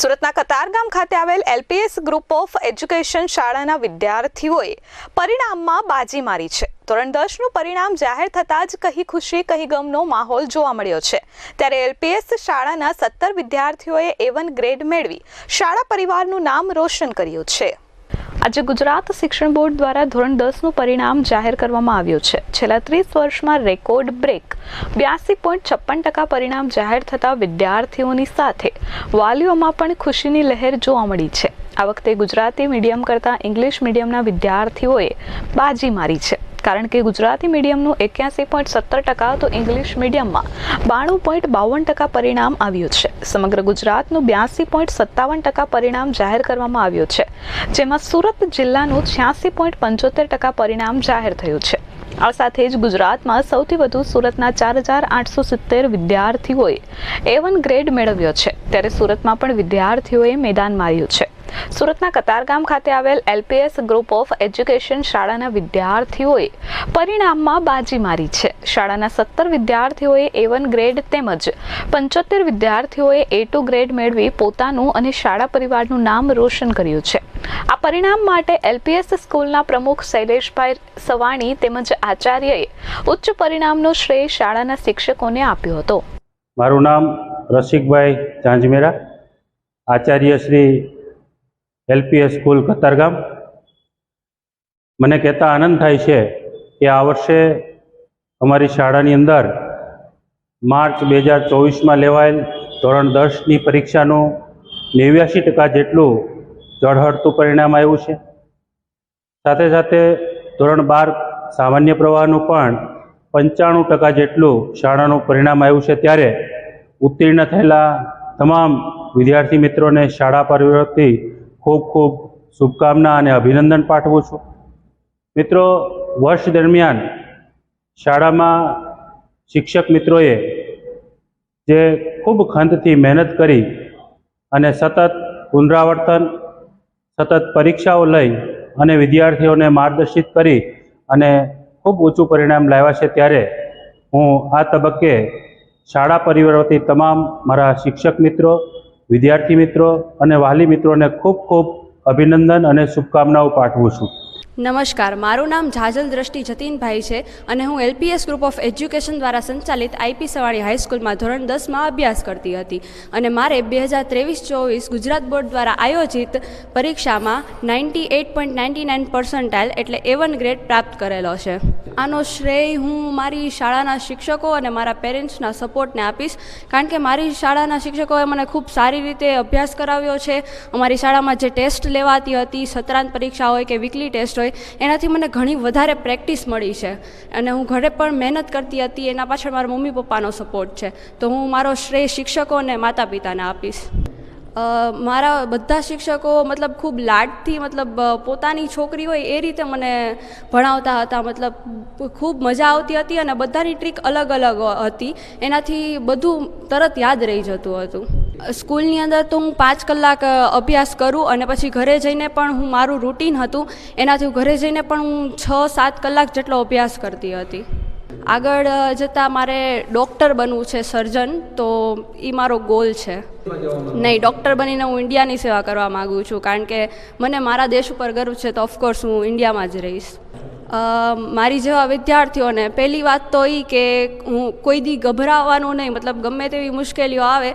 સુરતના કતારગામ ખાતે આવેલ એલપીએસ ગ્રુપ ઓફ એજ્યુકેશન શાળાના વિદ્યાર્થીઓએ પરિણામમાં બાજી મારી છે. ધોરણ દસનું પરિણામ જાહેર થતાં જ કહી ખુશી, કહી ગમનો માહોલ જોવા મળ્યો છે. ત્યારે એલપીએસ શાળાના સત્તર વિદ્યાર્થીઓએ એવન ગ્રેડ મેળવી શાળા પરિવારનું નામ રોશન કર્યું છે. આજે ગુજરાત શિક્ષણ બોર્ડ દ્વારા ધોરણ દસનું પરિણામ જાહેર કરવામાં આવ્યું છે. છેલ્લા ત્રીસ વર્ષમાં રેકોર્ડ બ્રેક. બ્યાસી પોઈન્ટ છપ્પન ટકા પરિણામ જાહેર થતાં વિદ્યાર્થીઓની સાથે વાલીઓમાં પણ ખુશીની લહેર જોવા મળી છે. આ વખતે ગુજરાતી મીડિયમ કરતાં ઇંગ્લિશ મીડિયમના વિદ્યાર્થીઓએ બાજી મારી છે. કારણ કે ગુજરાતી મીડિયમનું એક્યાસી પોઈન્ટ સત્તર ટકા તો ઇંગ્લિશ મીડિયમમાં બાણું પોઈન્ટ બાવન ટકા પરિણામ આવ્યું છે. સમગ્ર ગુજરાતનું બ્યાસી પોઈન્ટ સત્તાવન ટકા પરિણામ જાહેર કરવામાં આવ્યું છે. જેમાં સુરત જિલ્લાનું છ્યાસી પોઈન્ટ પંચોતેર ટકા પરિણામ જાહેર થયું છે. આ સાથે જ ગુજરાતમાં સૌથી વધુ સુરતના ચાર હજાર આઠસો સિત્તેર વિદ્યાર્થીઓએ એ વન ગ્રેડ મેળવ્યો છે. ત્યારે સુરતમાં પણ વિદ્યાર્થીઓએ મેદાન માર્યું છે. સુરતના કતારગામ ખાતે આવેલ એલપીએસ ગ્રુપ ઓફ એજ્યુકેશન શાળાના વિદ્યાર્થીઓએ પરિણામમાં બાજી મારી છે. શાળાના સત્તર વિદ્યાર્થીઓએ એ વન ગ્રેડ તેમજ પંચોતેર વિદ્યાર્થીઓએ એ ટુ ગ્રેડ મેળવી પોતાનું અને શાળા પરિવારનું નામ રોશન કર્યું છે. આ પરિણામ માટે એલપીએસ સ્કૂલના પ્રમુખ શૈલેષભાઈ સવાણી તેમજ આચાર્યએ ઉચ્ચ પરિણામનો શ્રેય શાળાના શિક્ષકોને આપ્યો હતો. મારું નામ રસિકભાઈ ઝાંઝમેરા આચાર્ય શ્રી એલપીએસ સ્કૂલ કતારગામ. મને કહેતા આનંદ થાય છે કે આ વર્ષે અમારી શાળાની અંદર માર્ચ બે હજાર ચોવીસમાં લેવાયેલ ધોરણ દસની પરીક્ષાનું નેવ્યાસી ટકા જેટલું ઝળહળતું પરિણામ આવ્યું છે. સાથે સાથે ધોરણ બાર સામાન્ય પ્રવાહનું પણ પંચાણું ટકા જેટલું શાળાનું પરિણામ આવ્યું છે. ત્યારે ઉત્તીર્ણ થયેલા તમામ વિદ્યાર્થી મિત્રોને શાળા પરિવારથી ખૂબ ખૂબ શુભકામના અને અભિનંદન પાઠવું છું. મિત્રો, વર્ષ દરમિયાન શાળામાં શિક્ષક મિત્રોએ જે ખૂબ ખંતથી મહેનત કરી અને સતત પુનરાવર્તન, સતત પરીક્ષાઓ લઈ અને વિદ્યાર્થીઓને માર્ગદર્શિત કરી અને ખૂબ ઊંચું પરિણામ લાવ્યા છે ત્યારે હું આ તબક્કે શાળા પરિવાર તમામ મારા શિક્ષક મિત્રો વિદ્યાર્થી મિત્રો અને વાલી મિત્રોને ખૂબ ખૂબ અભિનંદન અને શુભકામનાઓ પાઠવું છું. નમસ્કાર, મારું નામ ઝાજલ દ્રષ્ટિ જતીનભાઈ છે અને હું એલપીએસ ગ્રુપ ઓફ એજ્યુકેશન દ્વારા સંચાલિત આઈપી સવાણી હાઈસ્કૂલમાં ધોરણ દસમાં અભ્યાસ કરતી હતી અને મારે બે હજાર ત્રેવીસ ચોવીસ ગુજરાત બોર્ડ દ્વારા આયોજિત પરીક્ષામાં ninety eight point ninety nine percentile એટલે એ વન ગ્રેડ પ્રાપ્ત કરેલો છે. આનો શ્રેય હું મારી શાળાના શિક્ષકો અને મારા પેરેન્ટ્સના સપોર્ટને આપીશ કારણ કે મારી શાળાના શિક્ષકોએ મને ખૂબ સારી રીતે અભ્યાસ કરાવ્યો છે. અમારી શાળામાં જે ટેસ્ટ લેવાતી હતી સત્રાંત પરીક્ષા હોય કે વીકલી ટેસ્ટ હોય એનાથી મને ઘણી વધારે પ્રેક્ટિસ મળી છે. અને હું ઘરે પણ મહેનત કરતી હતી, એના પાછળ મારા મમ્મી પપ્પાનો સપોર્ટ છે. તો હું મારો શ્રેય શિક્ષકો અને માતા પિતાને આપીશ મારા બધા શિક્ષકો મતલબ ખૂબ લાડથી, મતલબ પોતાની છોકરી હોય એ રીતે મને ભણાવતા હતા. મતલબ, ખૂબ મજા આવતી હતી અને બધાની ટ્રીક અલગ અલગ હતી. એનાથી બધું તરત યાદ રહી જતું હતું. સ્કૂલની અંદર તો હું પાંચ કલાક અભ્યાસ કરું અને પછી ઘરે જઈને પણ હું મારું રૂટીન હતું. એનાથી ઘરે જઈને પણ હું છ, સાત કલાક જેટલો અભ્યાસ કરતી હતી. આગળ જતાં મારે ડૉક્ટર બનવું છે, સર્જન, તો એ મારો ગોલ છે. નહીં, ડૉક્ટર બનીને હું ઇન્ડિયાની સેવા કરવા માગું છું, કારણ કે મને મારા દેશ ઉપર ગર્વ છે, તો ઓફકોર્સ હું ઇન્ડિયામાં જ રહીશ. મારી જેવા વિદ્યાર્થીઓને પહેલી વાત તો એ કે હું કોઈ દી ગભરાવાનું નહીં, મતલબ ગમે તેવી મુશ્કેલીઓ આવે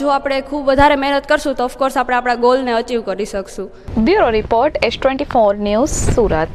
જો આપણે ખૂબ વધારે મહેનત કરશું તો ઓફકોર્સ આપણે આપણા ગોલને અચીવ કરી શકશું. Bureau report S twenty four news Surat.